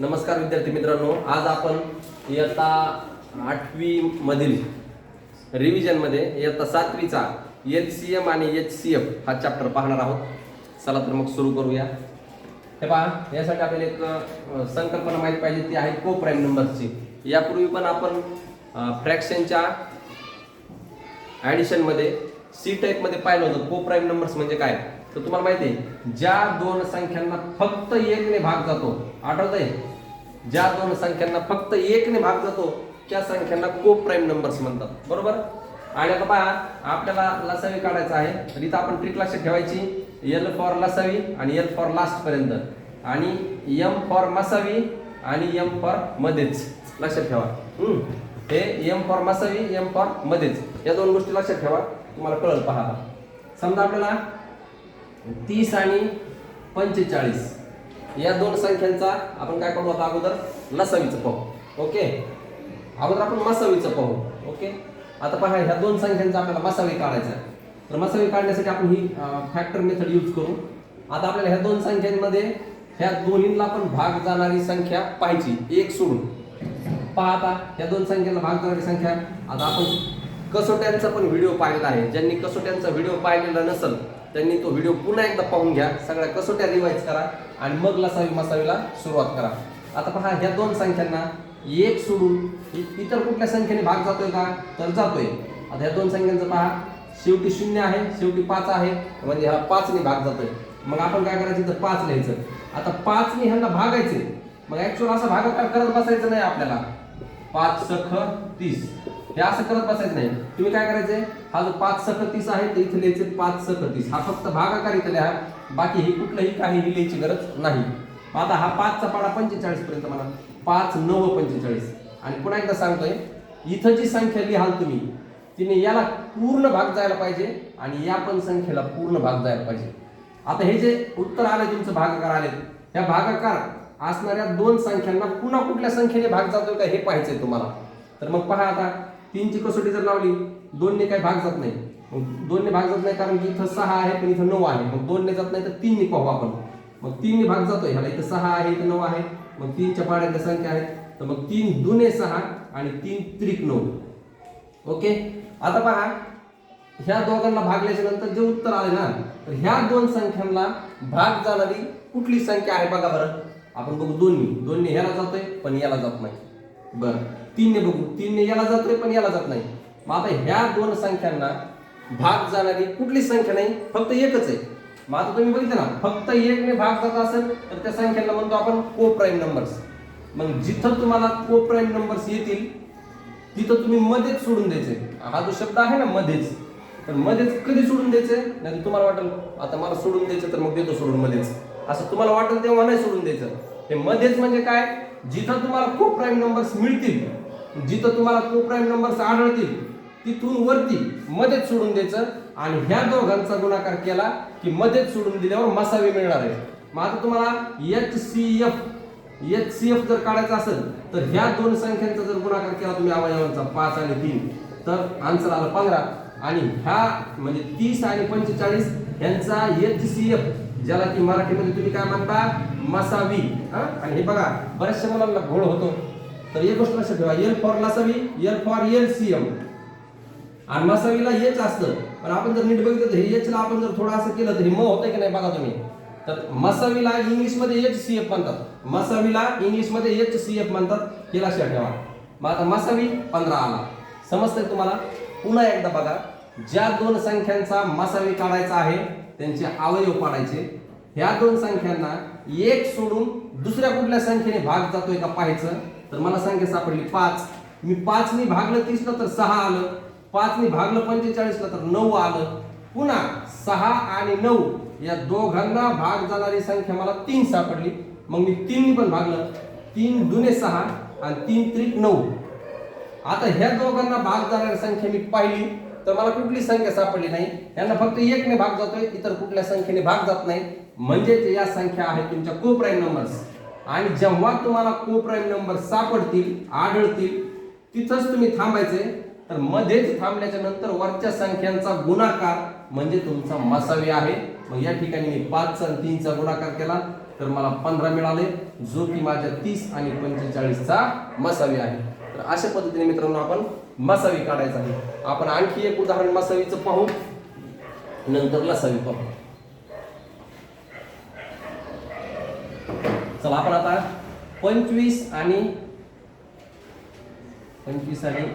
नमस्कार विद्यार्थी मित्रांनो आज आपण इयत्ता आठवी मधील रिव्हिजनमध्ये इयत्ता सातवीचा एच सी एम आणि एच सी एफ हा चॅप्टर पाहणार आहोत. चला तर मग सुरू करूया. हे पहा यासाठी आपल्याला एक संकल्पना माहीत पाहिजे ती आहे को प्राईम नंबरची यापूर्वी पण आपण फ्रॅक्शनच्या ॲडिशनमध्ये सी टाईपमध्ये पाहिलं होतं. को प्राईम नंबर्स म्हणजे काय? तर तुम्हाला माहिती आहे ज्या दोन संख्यांना फक्त एकने भाग जातो आठवत आहे ज्या दोन संख्यांना फक्त एकने भाग जातो त्या संख्यांना को प्राईम नंबर्स म्हणतात. बरोबर? आणि आता पहा आपल्याला लसावी काढायचा आहे. तर इथं आपण ट्रिक लक्षात ठेवायची. एल फॉर लसावी आणि एल फॉर लास्ट पर्यंत. आणि एम फॉर मसावी आणि एम फॉर मध्येच. लक्षात ठेवा. हम्म. हे एम फॉर मसावी एम फॉर मध्येच. या दोन गोष्टी लक्षात ठेवा. तुम्हाला कळल पहा. समजा आपल्याला तीस आणि पंचेचाळीस. या दोन संख्यांचा आपण काय करू आता अगोदर? लसावीचं पाहू. ओके? अगोदर आपण मसावीचं पाहू. ओके? आता पहा ह्या दोन संख्यांचा आपल्याला मसावी काढायचा आहे. तर मसावी काढण्यासाठी आपण ही फॅक्टर मेथड यूज करू. आता आपल्याला ह्या दोन संख्यांमध्ये ह्या दोन्हीला पण भाग जाणारी संख्या पाहिजे एक सोडून. पहा आता दोन संख्येला भाग जाणारी संख्या. आता आपण कसोट्यांचा पण व्हिडिओ पाहिलेला आहे. ज्यांनी कसोट्यांचा व्हिडिओ पाहिलेला नसेल त्यांनी तो व्हिडिओ पुन्हा एकदा पाहून घ्या. सगळ्या कसोट्या रिवाईज करा आणि मग लसावी मसावीला सुरुवात करा. आता पहा ह्या दोन संख्यांना एक सोडून इ- इतर कुठल्या संख्येने भाग जातोय का? तर जातोय. आता ह्या दोन संख्यांचं पहा शेवटी शून्य आहे शेवटी पाच आहे म्हणजे हा पाचने भाग जातोय. मग आपण काय करायचं? तर पाच लिहायचं. आता पाचने ह्यांना भागायचे. मग ऍक्च्युअल असं भागाकार करत बसायचं नाही आपल्याला. पाच सख तीस. हे असं करत बसायचं नाही. तुम्ही काय करायचंय हा जो पाच सकतीस आहे तर इथे लिहायचे पाच सकतीस हा फक्त भागाकार इथे लिहा. बाकी हे कुठलंही काही लिहायची गरज नाही. आता हा पाचचा पाडा पंचेचाळीस पर्यंत म्हणा. पाच नऊ पंचेचाळीस. आणि पुन्हा एकदा सांगतोय इथं जी संख्या लिहाल तुम्ही तिने याला पूर्ण भाग जायला पाहिजे आणि या पण संख्येला पूर्ण भाग जायला पाहिजे. आता हे जे उत्तर आले तुमचं भागाकार आले ह्या भागाकार असणाऱ्या दोन संख्यांना पुन्हा कुठल्या संख्येने भाग जातोय का हे पाहायचंय तुम्हाला. तर मग पहा आता तीनची कसोटी जर लावली दोनने काही भाग जात नाही. मग दोनने भाग जात नाही कारण की इथं सहा आहे पण इथं नऊ आहे. मग दोनने जात नाही तर तीनने पाहू आपण. मग तीनने भाग जातोय. ह्याला इथं सहा आहे इथं नऊ आहे. मग तीनच्या पाड्यातल्या संख्या आहेत. तर मग तीन दुने सहा आणि तीन त्रिक नऊ. ओके? आता पहा ह्या दोघांना भागल्याच्या नंतर जे उत्तर आले ना तर ह्या दोन संख्यांना भाग जाणारी कुठली संख्या आहे बघा बरं. आपण बघू दोन्ही. दोन्ही ह्याला जातोय पण याला जात नाही. बरं. तीनने बघू. तीनने याला जातोय पण याला जात नाही. मग आता ह्या दोन संख्यांना भाग जाणारी कुठली संख्या नाही फक्त एकच आहे. मग आता तुम्ही बघितलं ना फक्त एकने भाग जात असेल तर त्या संख्यांना म्हणतो आपण को प्राईम नंबर्स मग जिथं तुम्हाला को प्राईम नंबर्स येतील तिथं तुम्ही मध्येच सोडून द्यायचे. हा जो शब्द आहे ना मध्येच. तर मध्येच कधी सोडून द्यायचे? नाही तुम्हाला वाटेल आता मला सोडून द्यायचं तर मग देतो सोडून मध्येच. असं तुम्हाला वाटेल तेव्हा नाही सोडून द्यायचं. हे मध्येच म्हणजे काय? जिथं तुम्हाला को प्राईम नंबर्स मिळतील जिथं तुम्हाला को प्राईम नंबर्स आढळतील तिथून वरती मध्येच सोडून द्यायचं आणि ह्या दोघांचा गुणाकार केला की मध्येच सोडून दिल्यावर मसावी मिळणार आहे मग आता तुम्हाला H C F H C F जर काढायचं असेल तर ह्या दोन संख्यांचा जर गुणाकार केला तुम्ही अवयवांचा पाच आणि तीन तर आन्सर आला पंधरा. आणि ह्या म्हणजे तीस आणि पंचेचाळीस यांचा एच सी एफ ज्याला की मराठीमध्ये तुम्ही काय म्हणता? मसावी. हा? आणि हे बघा बऱ्याचशा मुलांना घोळ होतो. तर एक गोष्ट लक्षात ठेवा L for लासावी L for L C M आणि मसावीला एच असतं. पण आपण जर नीट बघितलं तर हे एचला आपण जर थोडं असं केलं तर हे म होतंय की नाही बघा तुम्ही? तर मसावीला इंग्लिशमध्ये एच सी एफ म्हणतात. मसावीला इंग्लिशमध्ये एच सी एफ म्हणतात. हे लक्षात ठेवा. मग आता मसावी पंधरा आला. समजतंय तुम्हाला? पुन्हा एकदा बघा. ज्या दोन संख्यांचा मसावी काढायचा आहे त्यांचे अवयव पाडायचे. ह्या दोन संख्यांना एक सोडून दुसऱ्या कुठल्या संख्येने भाग जातोय का पाहायचं? तर मला संख्या सापडली पाच. मी पाचनी भागलं तीसला तर सहा आलं. पाचनी भागलं पंचेचाळीसला तर नऊ आलं. पुन्हा सहा आणि नऊ या दोघांना भाग जाणारी संख्या मला तीन सापडली. मग मी तीनने पण भागलं. तीन दुने सहा आणि तीन त्रिक नऊ. आता ह्या दोघांना भाग जाणारी संख्या मी पाहिली. तर मला कुठली संख्या सापडली नाही? यांना फक्त एकने भाग जातोय. इतर कुठल्या संख्येने भाग जात नाही. म्हणजेच या संख्या आहेत तुमच्या को प्राईम नंबर्स. आणि जेव्हा तुम्हाला को प्राईम नंबर सापडतील आढळतील तिथंच तुम्ही थांबायचे. तर मध्येच थांबल्याच्या नंतर वरच्या संख्यांचा गुणाकार म्हणजे तुमचा मसावी आहे. मग या ठिकाणी मी पाचचा आणि तीनचा गुणाकार केला तर मला पंधरा मिळाले. जो की माझ्या तीस आणि पंचेचाळीसचा मसावी आहे. तर अशा पद्धतीने मित्रांनो आपण मसावी काढायचा आहे. आपण आणखी एक उदाहरण मसावीचं पाहू. नंतर लसावी पाहू. चला आपण आता पंचवीस आणि पंचवीस आणि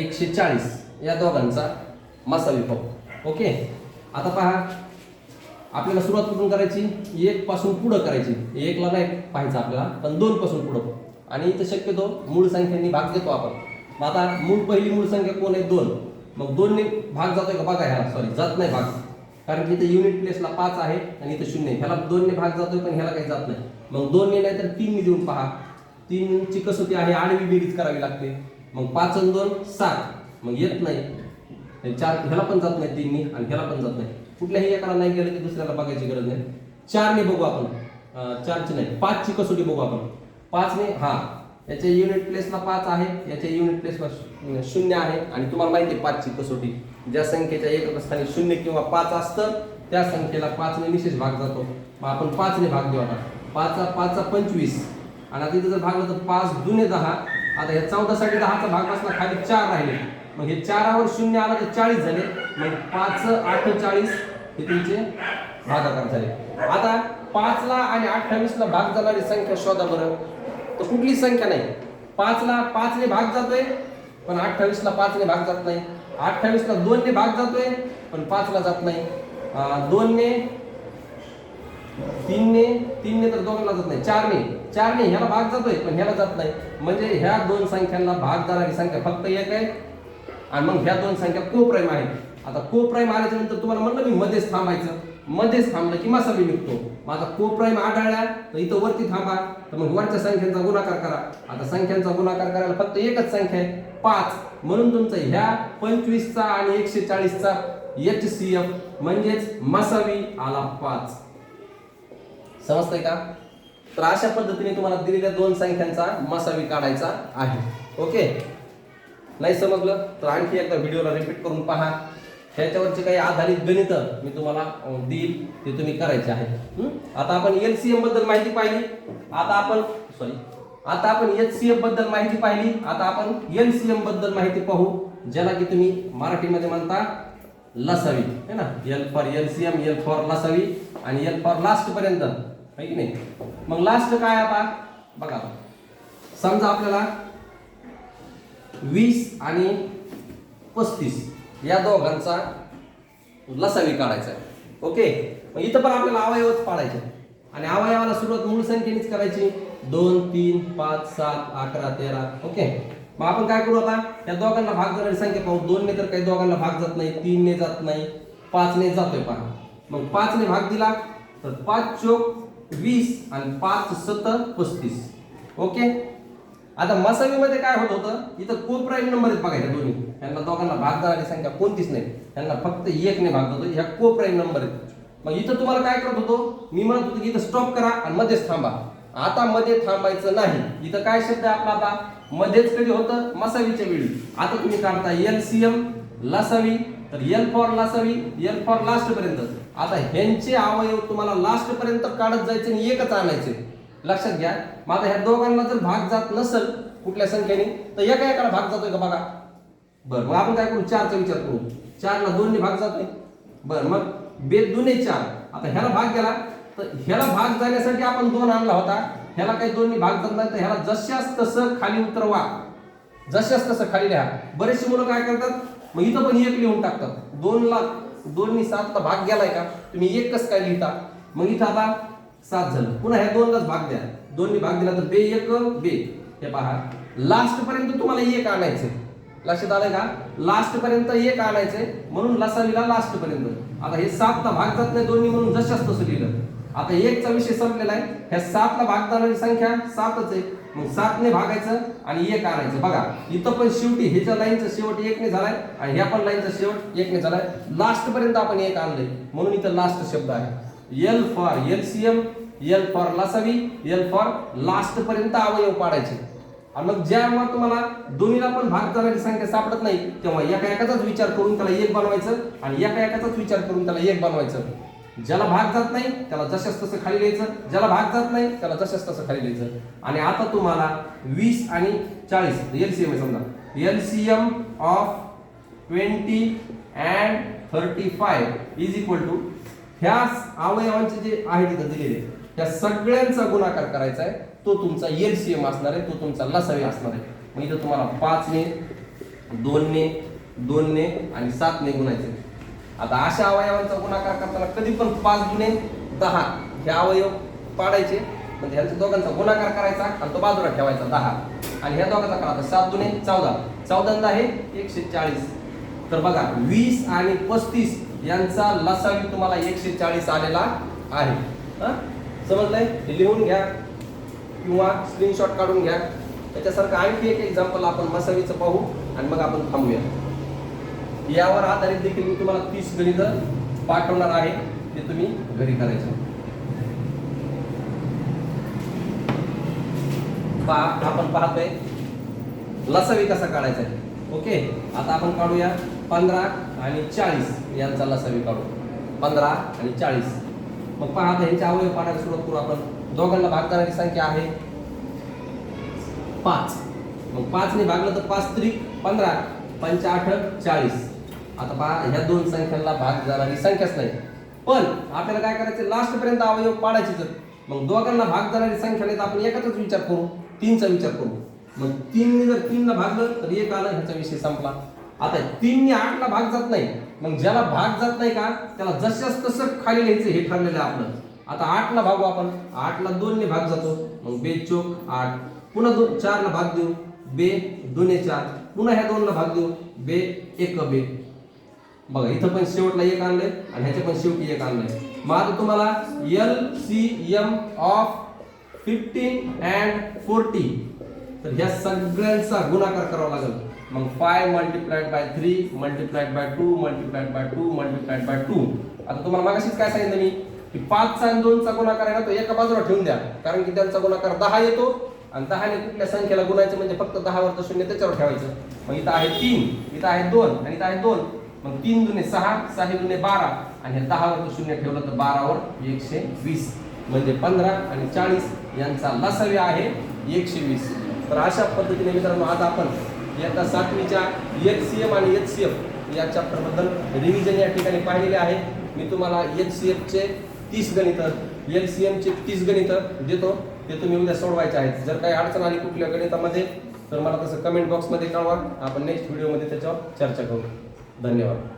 एकशे चाळीस या दोघांचा मसावी पाहू ओके? आता पहा आपल्याला सुरुवात कुठून करायची? एक पासून पुढं करायची. एकला नाही पाहायचं आपल्याला पण दोन पासून पुढं. आणि इथं शक्यतो मूळ संख्यांनी भाग घेतो आपण. मग आता मूळ पहिली मूळ संख्या कोण आहे? दोन. मग दोनने भाग जातोय का? बघा ह्या सॉरी जात नाही भाग. कारण की इथं युनिट प्लेसला पाच आहे आणि इथं शून्य ह्याला दोनने भाग जातोय पण ह्याला काही जात नाही. मग दोनने नाही तर तीनने देऊन पहा. तीनची कसोटी आहे आडवी बेरीज करावी लागते. मग पाच आणि दोन सात. मग येत नाही. चार ह्याला पण जात नाही तीननी आणि ह्याला पण जात नाही. कुठल्याही एकाला नाही गेलं की दुसऱ्याला बघायची गरज नाही. चारने बघू आपण. चारची नाही पाचची कसोटी बघू आपण. पाचने हा. याच्या युनिट प्लेसला पाच आहे याच्या युनिट प्लेसला शून्य आहे आणि तुम्हाला माहिती आहे पाचची कसोटी. ज्या संख्येच्या एकक स्थानी शून्य किंवा पाच असतं त्या संख्येला पाचने विशेष भाग जातो. मग आपण पाचने भाग देऊ आता. पाचचा पाचचा पंचवीस. आणि आता इथं जर भागलं तर पाच दुने दहा. आता या चौदासाठी दहाचा भाग असला खाली चार राहिले. मग हे चारावर शून्य आला तर चाळीस झाले. मग पाच अठ्ठेचाळीस हे तुमचे भागाकार झाले. आता पाचला आणि अठ्ठावीसला भाग जाणारी संख्या शोधा बरं. तर कुठली संख्या नाही. पाचला पाचने भाग जातोय. पण अठ्ठावीसला पाचने भाग जात नाही. अठ्ठावीसला दोनने भाग जातोय पण पाचला जात नाही. दोनने तीनने तीनने तर दोघांना जात नाही. चारने चारने ह्याला भाग जातोय पण ह्याला जात नाही. म्हणजे ह्या दोन संख्यांना भाग जाणारी संख्या फक्त एक आहे आणि मग ह्या दोन संख्या को प्राईम आता को प्राईम आल्याच्यानंतर तुम्हाला म्हणलं मी मध्येच थांबायचं. मध्येच थांबलं की मसावी निघतो. मग आता को प्राईम आढळला तर इथं वरती थांबा. तर मग वरच्या संख्यांचा गुणाकार करा. आता संख्यांचा गुणाकार करायला फक्त एकच संख्या आहे. पाच. म्हणून तुमचा ह्या पंचवीसचा आणि एकशे चाळीसचा एच सी एफ म्हणजेच मसावी आला पाच. समजतंय का? तर अशा पद्धतीने तुम्हाला दिलेल्या दोन संख्यांचा मसावी काढायचा आहे. ओके? नाही समजलं? तर आणखी एकदा व्हिडिओला रिपीट करून पहा. ह्याच्यावरचे काही आधारित गणित मी तुम्हाला देईल. ते तुम्ही करायचे आहे. आता आपण एल सीएमबद्दल माहिती पाहिली. आता आपण सॉरी आता आपण एच सी एफबद्दल माहिती पाहिली. आता आपण यल सी एमबद्दल माहिती पाहू ज्याला की तुम्ही मराठीमध्ये म्हणता लसावी. है ना? L for M L for लसावी आणि एल फॉर लास्ट पर्यंत. है की नाही? मग लास्ट काय आता? बघा समजा आपल्याला वीस आणि पस्तीस या दोघांचा लसावी काढायचा आहे. ओके? मग इथं पण आपल्याला अवयवच पाडायचे. आणि अवयवाला सुरुवात मूळ संख्येनेच करायची. दोन तीन पाच सात अकरा तेरा ओके. मग आपण काय करू आता? या दोघांना भाग जाणारी संख्या पाहू. दोनने तर काही दोघांना भाग जात नाही तीनने जात नाही पाचने जातोय पहा. मग पाचने भाग दिला तर पाच चोक वीस आणि पाच सत पस्तीस. ओके? आता मसावीमध्ये काय होत होतं? इथं को नंबर आहेत बघा दोन्ही. यांना दोघांना भाग जाणारी संख्या कोणतीच नाही. यांना फक्त एकने भाग जातो. ह्या को नंबर आहेत. मग इथं तुम्हाला काय करत होतो? मी म्हणत होतो की इथं स्टॉप करा आणि मध्येच थांबा. आता मध्ये थांबायचं नाही. इथं काय शब्द आहे आपला आता मध्येच कधी होतं? मसावीच्या वेळी. आता तुम्ही काढता एल सी एम लसावी. तर एल फॉर लसावी एल फॉर लास्ट पर्यंत. आता ह्यांचे अवयव तुम्हाला लास्ट पर्यंत काढत जायचे आणि एकच आणायचे. लक्षात घ्या. मग आता ह्या दोघांना जर भाग जात नसेल कुठल्या संख्येने तर एका एकाला भाग जातोय का बघा? बर मग आपण काय करू? चारचा विचार करू. चारला दोनने भाग जातोय. बर मग बे दुने चार. आता ह्याला भाग गेला. तर ह्याला भाग जाण्यासाठी आपण दोन आणला होता. ह्याला काही दोन्ही भाग जात नाही तर ह्याला जशास तसं खाली उतरवा. जशास तसं खाली लिहा. बरेचसे मुलं काय करतात मग इथं पण एक लिहून टाकतात. दोन ला दोन्ही सातला भाग गेलाय का तुम्ही एक काय लिहिता? मग इथं आता सात झालं. पुन्हा ह्या दोनलाच भाग द्या. दोन्ही भाग दिला तर बे एक बे. हे पहा. लास्ट पर्यंत तुम्हाला एक आणायचं लक्षात आलंय का? लास्ट पर्यंत एक आणायचंय. म्हणून लसावीला लास्ट पर्यंत आता हे सातचा भाग जात नाही दोन्ही म्हणून जशाच तसं लिहिलं. आता एकचा विषय संपलेला आहे. ह्या सातला भाग जाणारी संख्या सातच आहे. मग सातने भागायचं आणि एक आणायचं. बघा इथं पण शेवटी ह्याच्या लाईनचा शेवट एकने झालाय आणि ह्या पण लाईनचा शेवट एकने झालाय. लास्ट पर्यंत आपण एक आणलंय. म्हणून इथं लास्ट शब्द आहे. L for L C M L for लसावी L for last पर्यंत अवयव पाडायचे. आणि मग जेव्हा तुम्हाला दोन्हीला पण भाग जाणारी संख्या सापडत नाही तेव्हा एका एकाचाच विचार करून त्याला एक बनवायचं आणि एका एकाचाच विचार करून त्याला एक बनवायचं. ज्याला भाग जात नाही त्याला जशाच तसं खाली लिहायचं. ज्याला भाग जात नाही त्याला जशाच तसं खाली लिहायचं. आणि आता तुम्हाला वीस आणि चाळीस एलसीएम आहे समजा. LCM of twenty and thirty five is equal to ह्या अवयवांचे जे आहे तिथं दिलेले त्या सगळ्यांचा गुणाकार करायचा आहे. तो तुमचा एलसीएम असणार आहे तो तुमचा लसावी असणार आहे. मग इथं तुम्हाला पाचने दोनने दोनने आणि सातने गुणायचे. आता अशा अवयवांचा गुणाकार करताना कधी पण पाच गुणे दहा हे अवयव पाडायचे. म्हणजे ह्यांच्या दोघांचा गुणाकार करायचा आणि तो बाजूला ठेवायचा दहा. आणि ह्या दोघांचा करायचा सात गुणे चौदा. चौदा आहे एकशे चाळीस. तर बघा वीस आणि पस्तीस यांचा लसावी तुम्हाला एकशे चाळीस आलेला आहे. समजलंय? हे लिहून घ्या किंवा स्क्रीनशॉट काढून घ्या. त्याच्यासारखं आणखी एक एक्झाम्पल आपण मसावीचं पाहू आणि मग आपण थांबूया. यावर आधारित देखील मी तुम्हाला तीस गणित पाठवणार आहे. ते तुम्ही घरी करायचं. आपण पाहतोय. लसावी कसा काढायचा आहे? ओके? आता आपण काढूया पंधरा आणि चाळीस. यांचा लसावी काढू. पंधरा आणि चाळीस. मग पहा आता अवयव पाडायला सुरुवात करू आपण. दोघांना भाग करणारी संख्या आहे पाच. मग पाचने भागलं तर पाच त्रिक पंधरा. पंचाठ चाळीस. आता पहा ह्या दोन संख्यांना भाग जाणारी संख्याच नाही. पण आपल्याला काय करायचं लास्ट पर्यंत अवयव पाडायचे तर मग दोघांना भाग जाणारी संख्या नाही तर आपण एकाचाच विचार करू तीनचा विचार करू. मग तीनने जर तीनला भागलं तर एक आलं ह्याचा विषय संपला. आता तीनने आठला भाग जात नाही. मग ज्याला भाग जात नाही का त्याला जशाच तसं खाली लिहायचं हे ठरलेलं आहे आपलं. आता आठला भागू आपण. आठला दोनने भाग जातो. मग बे चोक आठ. पुन्हा दोन चारला भाग देऊ. बे दोन्ही चार. पुन्हा ह्या दोनला भाग देऊ. बे एक बे. बघा इथं पण शेवटला एक आणलंय आणि ह्याच्या पण शेवटी एक आणलंय. मग आता तुम्हाला L C M of fifteen and forty तर ह्या सगळ्यांचा गुणाकार करावा लागेल. मग five multiplied by three multiplied by two multiplied by two multiplied by two आता तुम्हाला मागाशीच काय सांगितलं मी? की पाचचा आणि दोनचा गुणाकार आहे ना तो एका बाजूला ठेवून द्या. कारण की त्यांचा गुणाकार दहा येतो आणि दहाने कुठल्या संख्येला गुणायचं म्हणजे फक्त दहावरचं शून्य त्याच्यावर ठेवायचं. मग इथं आहे तीन इथं आहे दोन आणि इथं आहे दोन. मग तीन दुने सहा सहा दुने बारा आणि हे दहावरचं शून्य ठेवलं तर बारावर एकशे वीस. म्हणजे पंधरा आणि चाळीस यांचा लसावी आहे एकशे वीस. तर अशा पद्धतीने मित्रांनो आज आपण इयत्ता सातवीच्या एच सी एम आणि एच सी एफ या चॅप्टरबद्दल रिव्हिजन या ठिकाणी पाहिलेले आहे. मी तुम्हाला एच सी एफचे तीस गणित एल सी एमचे तीस गणित देतो. ते तुम्ही उद्या सोडवायचे आहेत. जर काही अडचण आली कुठल्या गणितामध्ये तर मला तसं कमेंट बॉक्समध्ये कळवा. आपण नेक्स्ट व्हिडिओमध्ये त्याच्यावर चर्चा करू. धन्यवाद.